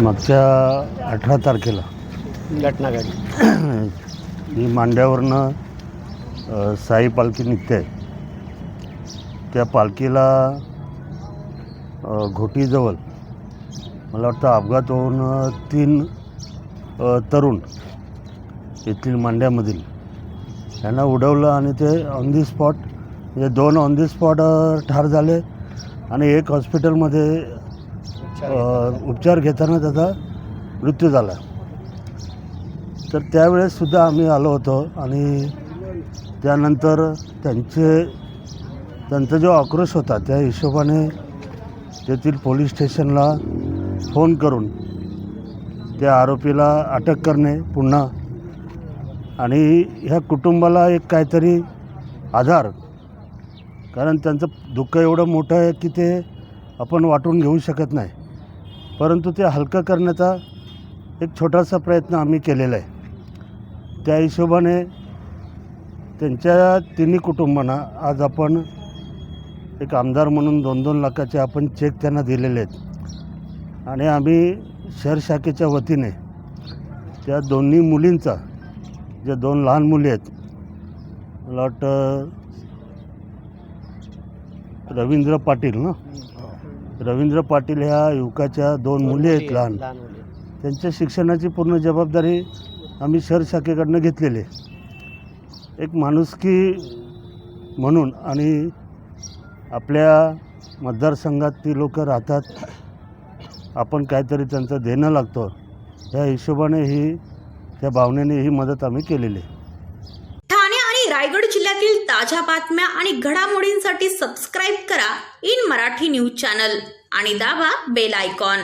मागच्या अठरा तारखेला घटना घडली. ही मांड्यावरनं साई पालखी निघते. त्या पालखीला घोटीजवळ मला वाटतं अपघात होऊन तीन तरुण येथील मांड्यामधील त्यांना उडवलं आणि ते ऑन दी स्पॉट म्हणजे दोन ऑन दी स्पॉट ठार झाले. आणि एक हॉस्पिटलमध्ये उपचार घेताना त्याचा मृत्यू झाला. तर त्यावेळेससुद्धा आम्ही आलो होतो आणि त्यानंतर त्यांचे त्यांचा जो आक्रोश होता त्या हिशोबाने तेथील पोलीस स्टेशनला फोन करून त्या आरोपीला अटक करणे पुन्हा आणि ह्या कुटुंबाला एक काहीतरी आधार. कारण त्यांचं दुःख एवढं मोठं आहे की ते आपण वाटून घेऊ शकत नाही. परंतु ते हलकं करण्याचा एक छोटासा प्रयत्न आम्ही केलेला आहे. त्या हिशोबाने त्यांच्या तिन्ही कुटुंबांना आज आपण एक आमदार म्हणून दोन दोन लाखाचे आपण चेक त्यांना दिलेले आहेत. आणि आम्ही शहर शाखेच्या वतीने त्या दोन्ही मुलींचा ज्या दोन लहान मुली आहेत मला वाटतं रवींद्र पाटील ना? रवींद्र पाटील ह्या युवकाच्या दोन मुली आहेत लहान. त्यांच्या शिक्षणाची पूर्ण जबाबदारी आम्ही शहर शाखेकडनं घेतलेली आहे. एक माणुसकी म्हणून आणि आपल्या मतदारसंघात ती लोक राहतात आपण काहीतरी त्यांचं देणं लागतं. ह्या हिशोबाने ही त्या भावनेने ही मदत आम्ही केलेली आहे. ठाणे आणि रायगड जिल्ह्यातील ताज्या बातम्या आणि घडामोडींसाठी सबस्क्राईब करा इन मराठी न्यूज चॅनल आणि दाबा बेल आयकॉन